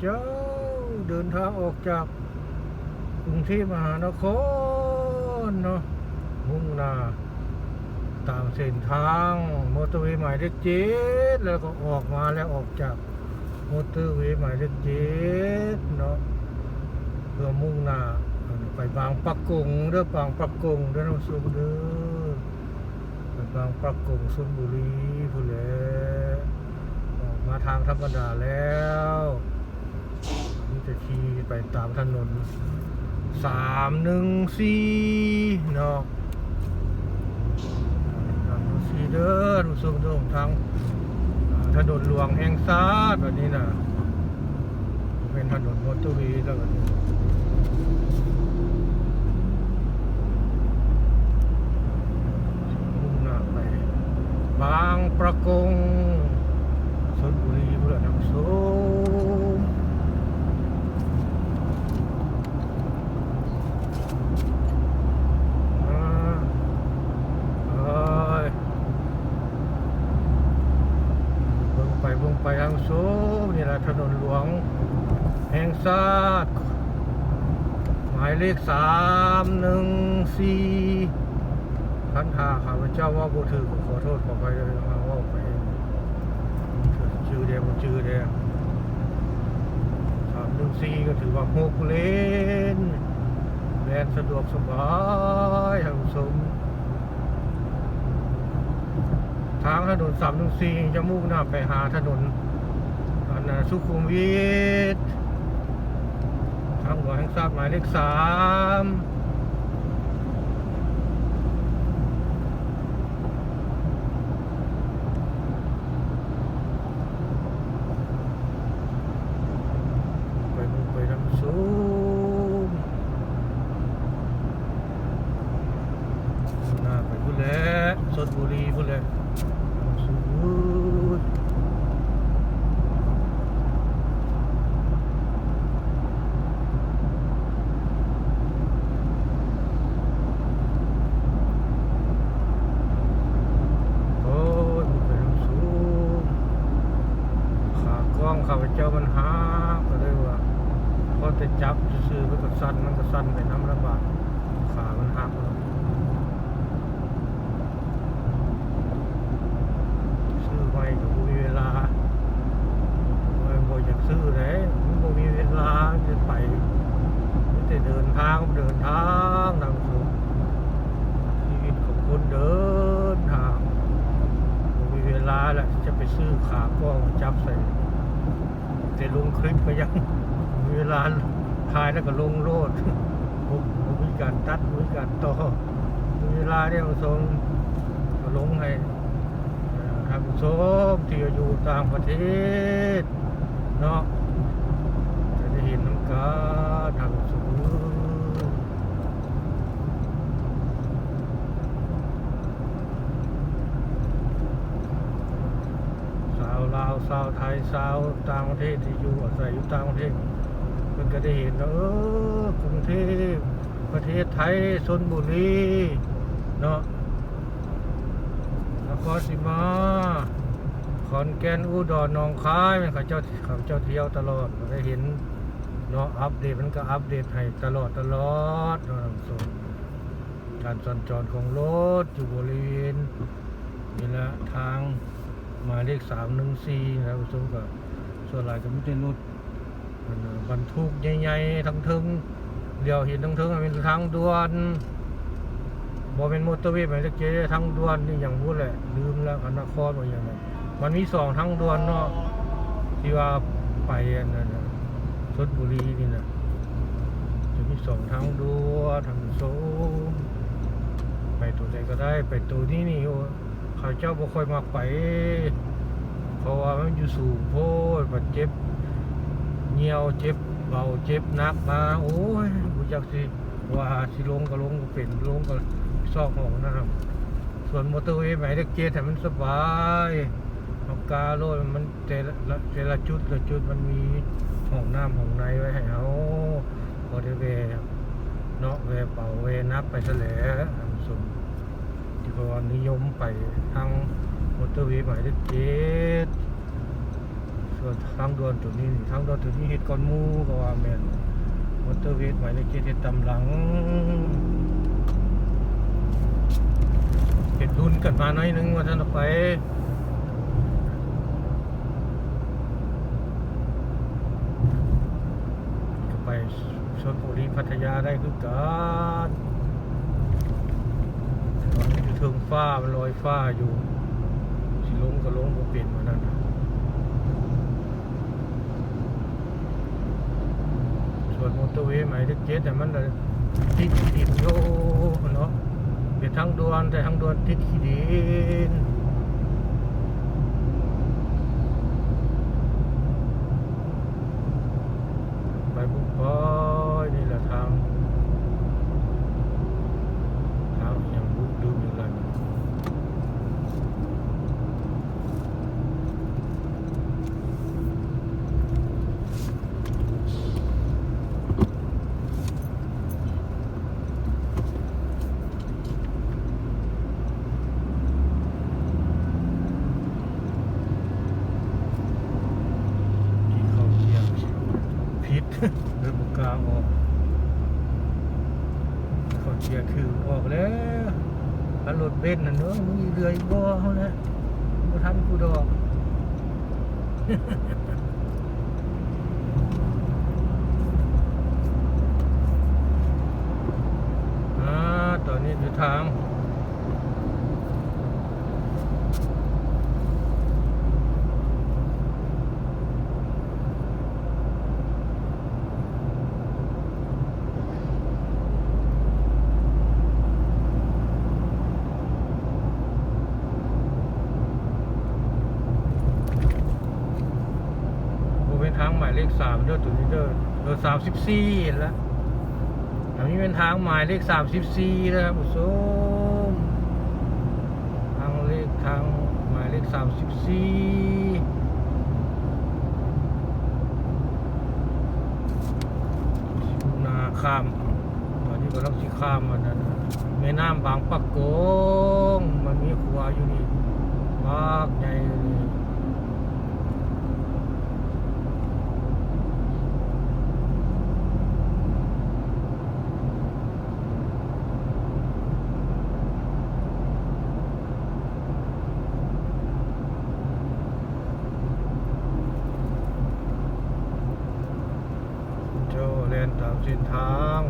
เจ้าเดินทางออกจากกรุงเทพมหานครเนาะมุ่งหน้าตามเส้นทางมอเตอร์เวย์หมายเลขเจ็ดแล้วก็ออกมาแล้วออกจากมอเตอร์เวย์หมายเลขเจ็ดเนาะเพื่อมุ่งหน้าไปบางปะกงเด้อบางปะกงเด้อน้องสุเด้อไปบางปะกงชลบุรีพูนแหละออกมาทางธรรมดาแล้ว จะขี่ไปตามถนนสามหนึ่งสี่เนาะทางดูซีเดอร์ดูสูงตรงทางถนนหลวงแห่งซาดแบบนี้นะเป็นถนนมอเตอร์เวย์แล้วแบบนี้มุ่งหน้าไป บางประกงชนบุรีบุรีรัมย์สูงอ่า เอ้ยเบิ่งไปเบิ่งไปทางสูงนี่แหละถนนหลวง แห่งชาติหมายเลขสามหนึ่งสี่ท่านหาข้าพเจ้าว่าบุถือขอโทษขอไปเลยว่าไปชื่อเดียวชื่อเดียวสามหนึ่งสี่ก็ถือว่าหกเลนแลนสะดวกสบายทางสมทางถนนสามหนึ่งสี่จะมุ่งหน้าไปหาถนนอันน่ะสุขุมวิท ทางหลวงแห่งชาบหมายเลขสามไปมุ่งไปทางสูงหน้าไปพุ่นแหล้วสดบุรีพุ่นแหล้ว สุดโอ้ยมันเป็นสูงขากล้องข้าพเจ้ามันหักก็เลยว่าพอจะจับซื้อๆมันก็สั้นมันก็สั้นไปน้ำระบาดขามันหักแล้ว ซื้อไปก็บ่มีเวลาไม่บ่อยากซื้อเลยมันบ่มีเวลาจะไปมีแต่เดินทางเดินทางทางสุดชีวิตของคนเดินทางบ่มีเวลาแหละที่จะไปซื้อขากล้องจับ ใส่แต่ลงคลิปก็ยังเวลาถ่ายแล้วก็ลงโลดผมมีการตัดมีการต่อเวลาเนี่ยมันส่งก็ลงให้ท่านผู้ชมที่อยู่ต่างประเทศเนาะจะได้เห็นน้ำกาทางสูงสาวลาว สาวไทยสาวต่างประเทศที่อยู่อาศัยอยู่ต่างประเทศมันก็ได้เห็นว่าเออกรุงเทพประเทศไทยชนบุรีเนาะนครสีมาขอนแก่นอุดรหนองคายมันเขาเจ้าเขาเจ้าเที่ยวตลอดก็ได้เห็นเนาะอัปเดตมันก็อัปเดตให้ตลอดตลอดเนาะท่านผู้ชมการสัญจรของรถอยู่บริเวณนี่แหละทาง หมายเลขสามหนึ่งสี่นะท่านผู้ชมก็ส่วนหลายก็ไม่ได้รถอันบรรทุกใหญ่ๆทั้งทึงเดียวเห็นทั้งทึงเป็นทางด่วนบอเป็นมอเตอร์เวย์หมายเลขเจ็ดทั้งด่วนนี่อย่างพูดแหละลืมแล้วอนครว่าอย่างไรมันมีสองทั้งด่วนเนาะที่ว่าไปนนั้นนะชลบุรีนี่นะจะมีสองทางด่วนทางโซไปตัวใดก็ได้ไปตัวนี้นี่โอ้ ข้าเจ้าบ่ค่อยมักไป เพราะว่ามันอยู่สูงโพดบาดเจ็บเหี่ยวเจ็บเบาเจ็บนักมาโอ้ยบุจักสิว่าสิลงก็ลงก็เป็นลงก็ซอกห้องนะครับ ส่วนมอเตอร์เวย์หมายเลขเจ็ดแต่มันสบายเอากาโลดมันแต่ละแต่ละจุดละจุดมันมีห้องน้ำห้องในไว้ให้เขาพอได้เวเนาะเวเป่าเวนับไปซะแล้ว ท่านผู้ชมที่เพราะว่านิยมไปทางมอเตอร์เวย์หมายเลขเจ็ดส่วนทางด่วนตัวนี้ทางด่วนตัวนี้เฮ็ดก่อนมูก็ว่าแม่นมอเตอร์เวย์หมายเลขเจ็ดเฮ็ดตำหลังเฮ็ดรุ่นกันมาหน่อยนึงว่าท่านไปก็ไปชนบุรีพัทยาได้คือกัน ตอนนี้อยู่เทิงฟ้ามันลอยฟ้าอยู่สิลงก็ลงก็เปลี่ยนมานั่นนะส่วนมอเตอร์เวย์หมายเลขเจ็ดแต่มันติดขีดินโยเนาะเป็นทางด่วนแต่ทางด่วนติดขีดินไปบุกบอยนี่แหละทางทางอย่างบุกดูอย่างไรที่เขาเที่ยงพิษ เดินบุกกลางออกเขาเที่ยงคือออกแล้วอันรถ เบนซ์น่ะเนอะมึงเรืออีกบ่เขาแหละบ่ทันกูดอกอ่าตอนนี้อยู่ทาง โม เป็นทางหมายเลขสามเด้อตัวนี้เด้อเออสามสิบสี่แล้วอันนี้เป็นทางหมายเลขสามสิบสี่นะครับผู้ชมทางเลขทางหมายเลขสามสิบสี่นาข้ามตอนนี้ก็ต้องสิข้ามมันนะแม่น้ำบางปะกงมันมีขัวอยู่นี่มากใหญ่เลย โจแลนตามเส้นทาง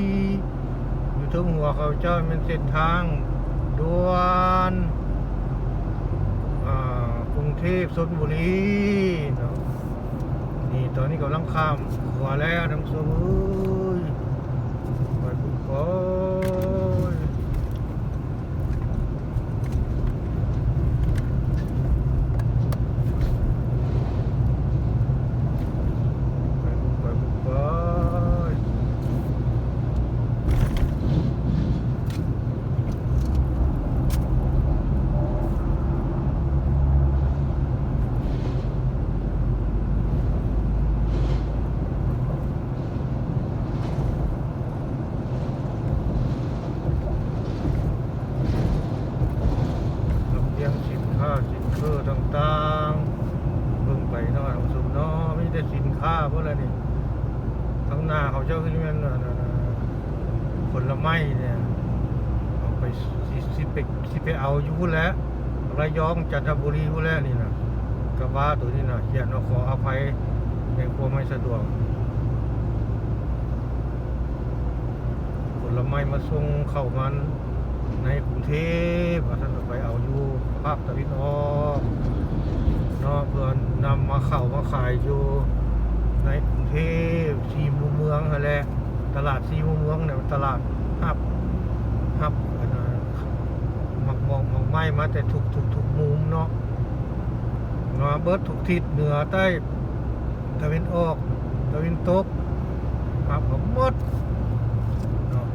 34อยู่ทึงหัวเขาเจ้าเป็นเส้นทางด่วนกรุงเทพชลบุรีเนาะนี่ตอนนี้กำลังข้ามขวาแล้วทั้งสมุยไปบุกโอยไปบุกไปบุกไป ลำเลียงสินค้าสินเครือต่างๆเบิ่งไปเนาะของสุมเนาะมีแต่สินค้าพวกนั้นนี่ข้างหน้าเขาเจ้าขึ้นแม่นว่านั่นน่ะผลไม้เนี่ยเอาไป สิสิไปสิไปเอาอยู่แล้วระยองจันทบุรีพุ่นแล้วนี่นะกระบะตัวนี้นะเขียนว่าขออภัยในความไม่สะดวกผลไม้มาส่งเข้ามันในกรุงเทพว่าท่านไปเอาอยู่ภาคตะวันออกนาะเพื่อนนำมาเข้ามาขายอยู่ในกรุงเทพสีมุมเมืองนั่นแหละตลาดสีมุมเมืองเนี่ยตลาดฮับฮับอันนั้น มักมองมองไม้มาแต่ทุกทุกทุกมุมเนาะเนาะเบิร์ดทุกทิศเหนือใต้ตะวันออกตะวันตกฮับผมหมดเนาะ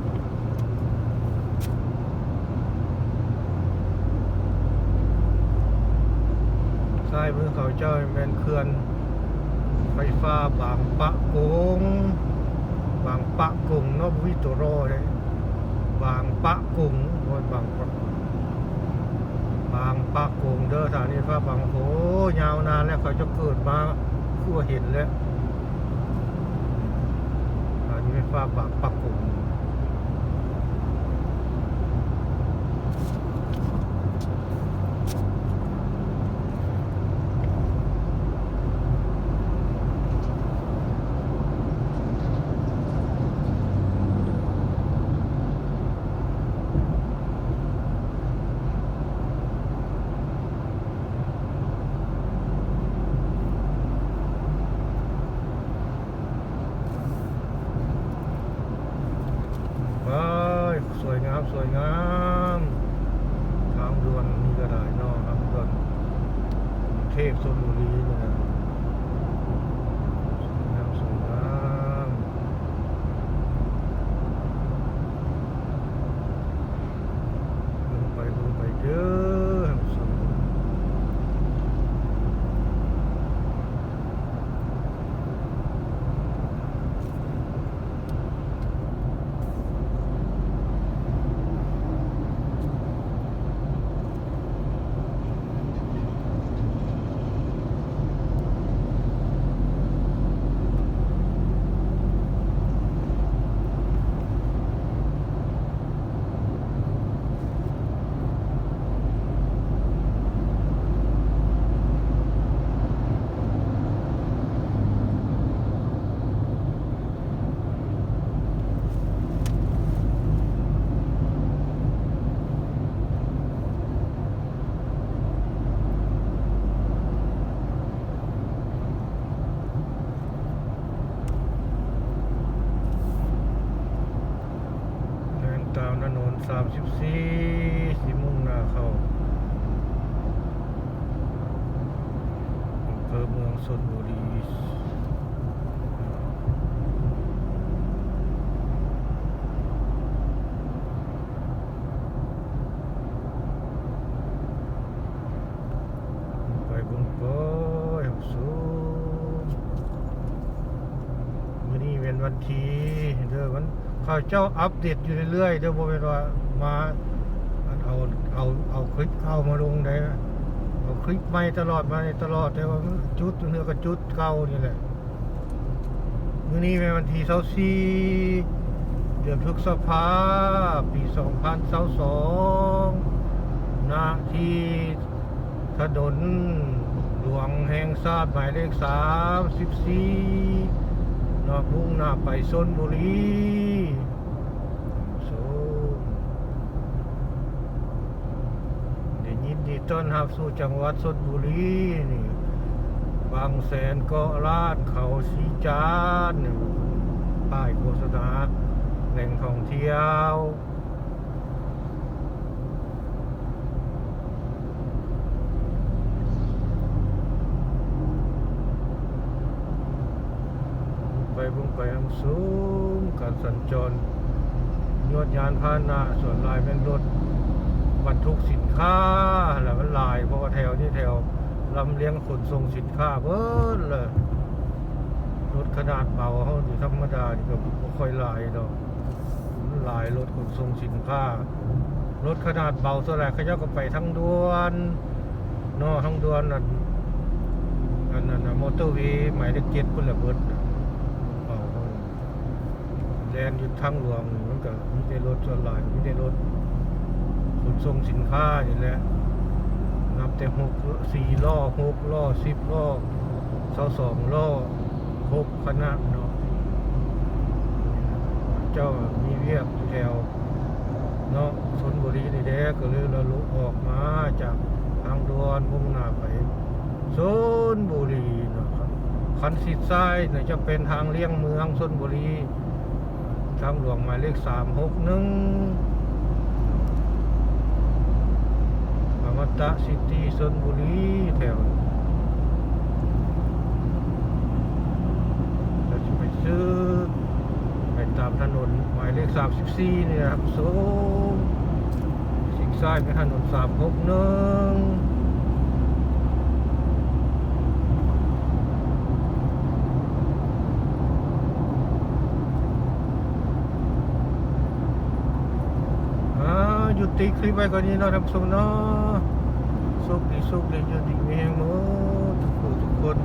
ซ้ายมือเขาเจ้าแมนเขื่อนไฟฟ้าบางปะกง บางปะกงนอกวิโตโรเลยบางปะกงบนบางปะบ บางปากโกงเด้อสถานีฟ้าบางโอ้ยาวนานแล้วเขาจะเกิดมาขั้วเห็นแล้วสถานีฟฟ้าบางปากโกง ว้ายสวยงามสวยงามทางด่วนนี่ก็ได้เนอกทางด่วนกรุงเทพชลบุรีนี่นะสวยงามสวยงามลงไปลงไปเด้อสวย เดินต สามถนน34สิมุ่งหน้าเข้าอำเภอเมืองชนบุรีไปบุญก้อยสูงมื่อนี้เป็นวันที่ ข้าวเจ้าอัปเดตอยู่เรื่อยๆเด้อบ่เป็นว่ามาเอาเอาเอาคลิปเข้ามาลงได้เอาคลิปใหม่ตลอดมาตลอดแต่ว่าจุดเนื้อก็จุดเก่านี่แหละมื่อนี้เป็นวันที่24เดือนพฤษภาปี2022ณที่ถนนหลวงแห่งชาติหมายเลข34 นอกมุ่งหน้าไปชนบุรีโซเดี๋ยวยินดีต้อนรับสู่จังหวัดชนบุรีนี่ บางแสนเกาะลาดเขาสีจานป้ายโฆษณาแหล่งท่องเที่ยว ไปบุงไปทางสูงการสัญจรยวดยานพาหนะส่วนลายเป็นรถบรรทุกสินค้าและมันลายเพราะว่าแถวนี้แถวลำเลี้ยงขนส่งสินค้าเบิ้ลเลยรถขนาดเบาเขาอยู่ธรรมดานี่ก็บ่ค่อยลายดอกลายรถขนส่งสินค้ารถขนาดเบาเท่าไหร่เขาเจ้าก็ไปทั้งด่วนนอทั้งด่วนนั่นอันนั้นมอเตอร์วย์หมายเลขเจ็ดพุ่นละเบิดน แลนอยู่ทางหลวงมันก็มีแต่รถส่วนหลายมีแต่รถขนส่งสินค้านี่แหละนับแต่หกสี่ล้อหกล้อสิบล้อเสาสองล้อหกคณะเนาะเจ้ามีเวียกแถวเนาะชนบุรีนี่แดก็เลยราลุออกมาจากทางด่วนมุ่งหน้าไปชนบุรีนะครับคันสิทธิ์ซ้ายเนี่ยจะเป็นทางเลี่ยงเมืองชนบุรี ทางหลวงหมายเลขสามหกหนึ่งอมตะซิตี้ชนบุรีแถวเราจะไปซื้อไปตามถนนหมายเลขสามสิบสี่นี่นะครับสูงสิกซ้ายไปถนนสามหกหนึ่ง ตีคลิปไว้ก่อนนี้เนาะท่านผู้ชมนาะสุขดีสุขดีจะดีเองเนาะทุกทุกคน